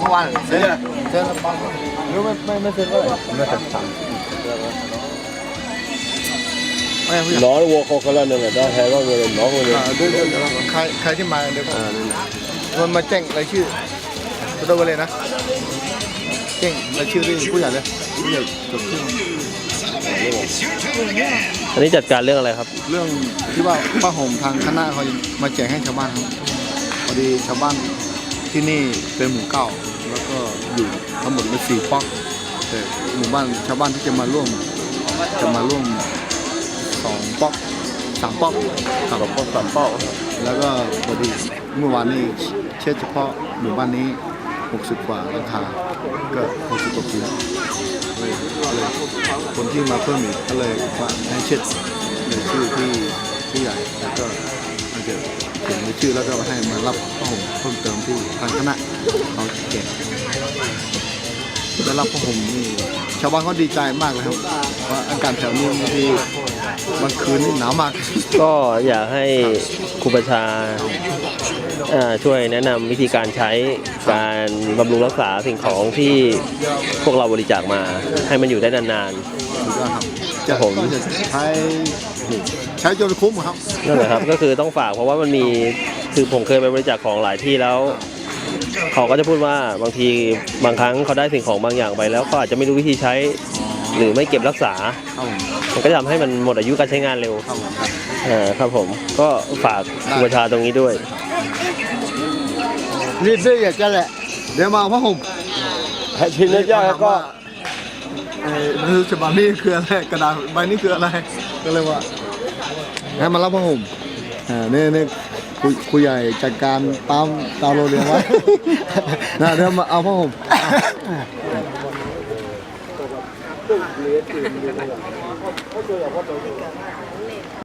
เมื่อวานเซ็นเลยเซ็นปังรู้ไม่ไม่ไม่เซ็นก็เลยไม่เซ็นสั่งไม่ผู้ใหญ่น้องวัวโคกแล้วเนี่ยได้แพ้ก็เงินน้องเงินอ่าเดี๋ยวเดี๋ยวเดี๋ยวใครใครที่มาเดี๋ยวมันมาแจ้งรายชื่อตัวเลยนะแจ้งรายชื่อด้วยผู้ใหญ่เลยผู้ใหญ่จดชื่ออันนี้จัดการเรื่องอะไรครับ เรื่องที่ว่าป้าห่มทางคณะเขามาแจกให้ชาวบ้านครับพอดีชาวบ้าน ที่นี่เป็นหมู่เก้าแล้วก็อยู่ทั้งหมดเป็นสี่ป๊อกแต่หมู่บ้านชาวบ้านที่จะมาร่วมจะมาร่วมสองป๊อกสามป๊อกสามป๊อกสามป๊อกแล้วก็พอดีเมื่อวานนี้เช็ดเฉพาะหมู่บ้านนี้ 60 กว่าราคาก็60กว่าปีเลยเลยคนที่มาเพิ่มอีกก็เลยว่าให้เช็ดในชื่อที่ที่ใหญ่แล้วก็มันจะ เขียนชื่อแล้วก็ให้มารับผ้าห่มเพิ่มเติมที่ทางคณะเขาแจกได้รับผ้าห่มนี่ชาวบ้านเขาดีใจมากเลยครับเพราอากาศแถวนี้บางทีบางคืนนี่หนาวมาก ก็อยากให้ครูประชาช่วยแนะนำวิธีการใช้การบำรุงรักษาสิ่งของที่พวกเราบริจาคมา ให้มันอยู่ได้นาน สุดยอดครับครัจะบผม ก็จะใช้โอ้โหใช้จนคุ้มครับๆนั่นแหละครับ ก็คือต้องฝากเพราะว่ามันมีคือผมเคยไปบริจาคของหลายที่แล้ว เขาก็จะพูดว่าบางทีบางครั้งเขาได้สิ่งของบางอย่างไปแล้วเขาอาจจะไม่รู้วิธีใช้ หรือไม่เก็บรักษา ครับผมมันก็จะทำให้มันหมดอายุการใช้งานเร็วครับผมครับอ่าครับผมก็ฝากครูประชาตรงนี้ด้วย รีดด้วยอยากจะแหละ เดี๋ยวมาเอาผ้าห่ม ให้ชินแล้วจ้าก็ ไอ้ฉบับนี้คืออะไรกระดาษใบนี้คืออะไรก็เลยว่าให้มารับผ้าห่มอ่านี่นี่คุยคุยใหญ่จัดการตามตามโรงเรียนไว้ นะเดี๋ยวมาเอาผ้าห่ม